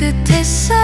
깨끗했어